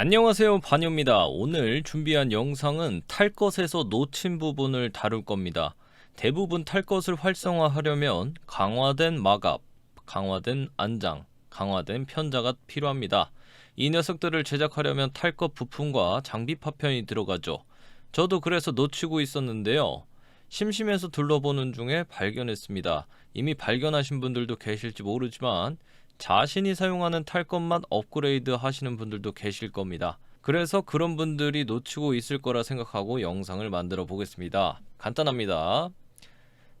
안녕하세요 반요입니다. 오늘 준비한 영상은 탈 것에서 놓친 부분을 다룰 겁니다. 대부분 탈 것을 활성화하려면 강화된 마갑, 강화된 안장, 강화된 편자가 필요합니다. 이 녀석들을 제작하려면 탈 것 부품과 장비 파편이 들어가죠. 저도 그래서 놓치고 있었는데요. 심심해서 둘러보는 중에 발견했습니다. 이미 발견하신 분들도 계실지 모르지만 자신이 사용하는 탈 것만 업그레이드 하시는 분들도 계실 겁니다. 그래서 그런 분들이 놓치고 있을 거라 생각하고 영상을 만들어 보겠습니다. 간단합니다.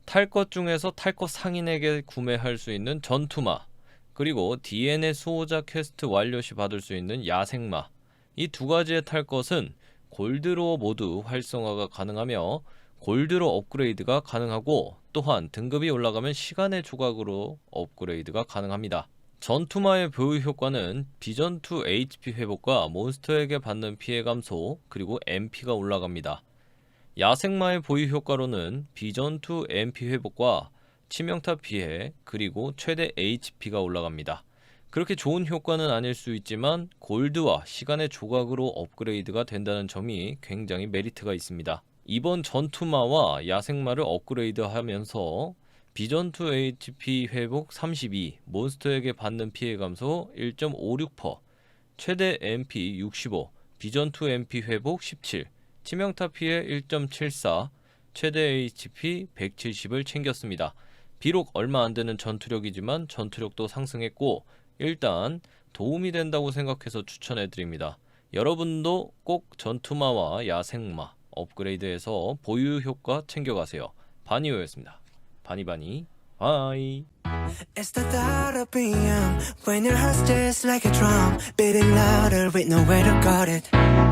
탈 것 중에서 탈 것 상인에게 구매할 수 있는 전투마, 그리고 DNA 수호자 퀘스트 완료 시 받을 수 있는 야생마. 이 두 가지의 탈 것은 골드로 모두 활성화가 가능하며 골드로 업그레이드가 가능하고 또한 등급이 올라가면 시간의 조각으로 업그레이드가 가능합니다. 전투마의 보유 효과는 비전투 HP 회복과 몬스터에게 받는 피해 감소 그리고 MP가 올라갑니다. 야생마의 보유 효과로는 비전투 MP 회복과 치명타 피해 그리고 최대 HP가 올라갑니다. 그렇게 좋은 효과는 아닐 수 있지만 골드와 시간의 조각으로 업그레이드가 된다는 점이 굉장히 메리트가 있습니다. 이번 전투마와 야생마를 업그레이드 하면서 비전투 HP 회복 32, 몬스터에게 받는 피해 감소 1.56%, 최대 MP 65, 비전투 MP 회복 17, 치명타 피해 1.74, 최대 HP 170을 챙겼습니다. 비록 얼마 안 되는 전투력이지만 전투력도 상승했고 일단 도움이 된다고 생각해서 추천해 드립니다. 여러분도 꼭 전투마와 야생마 업그레이드해서 보유 효과 챙겨가세요. 바니오였습니다. 바니바니 바이 It's the thought of PM when your heart's just like a drum, beating louder with nowhere to guard it.